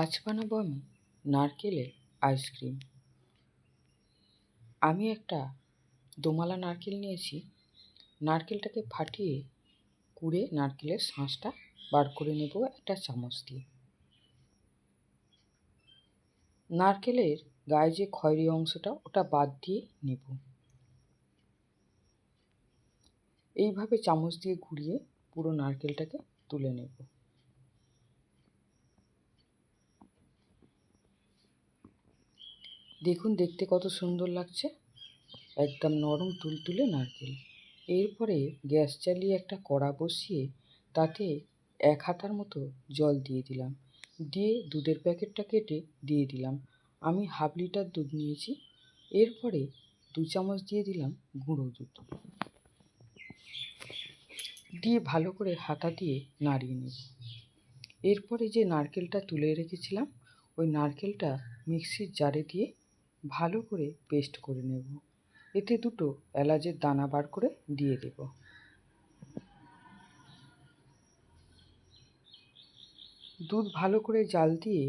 আজ বানাবো আমি নারকেলের আইসক্রিম। আমি একটা দোমালা নারকেল নিয়েছি। নারকেলটাকে ফাটিয়ে কুড়ে নারকেলের শাঁসটা বার করে নেব একটা চামচ দিয়ে। নারকেলের গায়ে যে খয়েরি অংশটা, ওটা বাদ দিয়ে নেব। এইভাবে চামচ দিয়ে ঘুরিয়ে পুরো নারকেলটাকে তুলে নেব। দেখুন, দেখতে কত সুন্দর লাগছে। একদম নরম তুলতুলে নারকেল। এরপরে গ্যাস চালিয়ে একটা কড়া বসিয়ে তাতে এক হাতার মতো জল দিয়ে দিলাম। দিয়ে দুধের প্যাকেটটা কেটে দিয়ে দিলাম। আমি হাফ লিটার দুধ নিয়েছি। এরপরে দু চামচ দিয়ে দিলাম গুঁড়ো দুধ। দিয়ে ভালো করে হাতা দিয়ে নাড়িয়ে নেব। এরপরে যে নারকেলটা তুলে রেখেছিলাম, ওই নারকেলটা মিক্সির জারে দিয়ে ভালো করে পেস্ট করে নেব। এতে দুটো এলাচের দানা বার করে দিয়ে দেব। দুধ ভালো করে জাল দিয়ে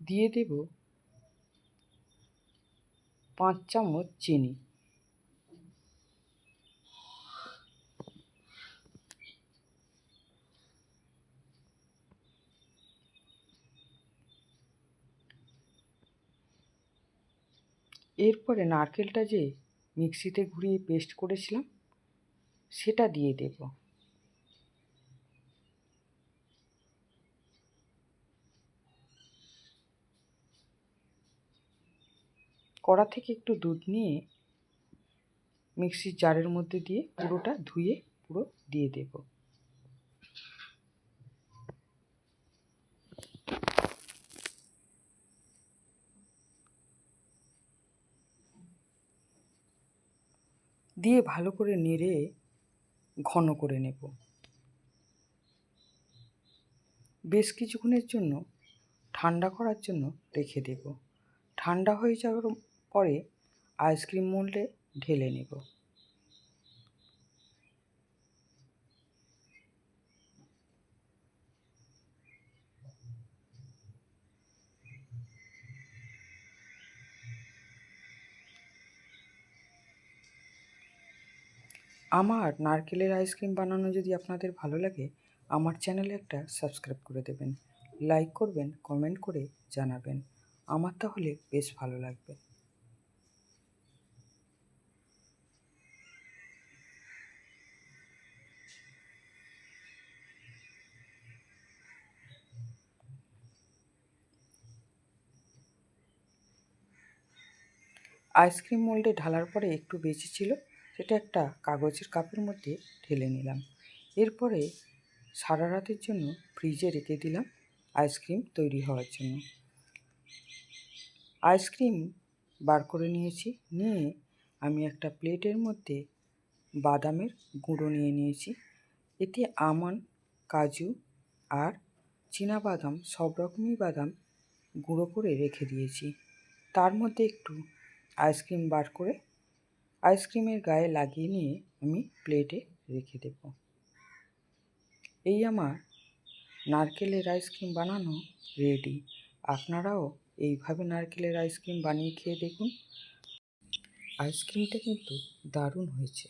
দিয়ে দেব পাঁচ চামচ চিনি। এরপরে নারকেলটা যে মিক্সিতে ঘুরিয়ে পেস্ট করেছিলাম, সেটা দিয়ে দেব। কড়া থেকে একটু দুধ নিয়ে মিক্সির জারের মধ্যে দিয়ে পুরোটা ধুয়ে পুরো দিয়ে দেব। দিয়ে ভালো করে নেড়ে ঘন করে নেব। বেশ কিছুক্ষণের জন্য ঠান্ডা করার জন্য রেখে দেব। ঠান্ডা হয়ে যাওয়ার পরে আইসক্রিম মোল্ডে ঢেলে নেব। আমার নারকেলের আইসক্রিম বানানো যদি আপনাদের ভালো লাগে, আমার চ্যানেলে একটা সাবস্ক্রাইব করে দেবেন। লাইক করবেন কমেন্ট করে জানাবেন। আমার তাহলে বেশ ভালো লাগবে। আইসক্রিম মোল্ডে ঢালার পরে একটু বেঁচে সেটা একটা কাগজের কাপের মধ্যে ঢেলে নিলাম। এরপরে সারা রাতের জন্য ফ্রিজে রেখে দিলাম আইসক্রিম তৈরি হওয়ার জন্য। আইসক্রিম বার করে নিয়েছি, নিয়ে আমি একটা প্লেটের মধ্যে বাদামের গুঁড়ো নিয়ে নিয়েছি। এতে আমন কাজু আর বাদাম সব রকমই বাদাম গুঁড়ো করে রেখে দিয়েছি। তার মধ্যে একটু আইসক্রিম বার করে আইসক্রিমের গায়ে লাগিয়ে নিয়ে আমি প্লেটে রেখে দেব। এই আমার নারকেলের আইসক্রিম বানানো রেডি। আপনারাও এইভাবে নারকেলের আইসক্রিম বানিয়ে খেয়ে দেখুন। আইসক্রিমটা কিন্তু দারুণ হয়েছে।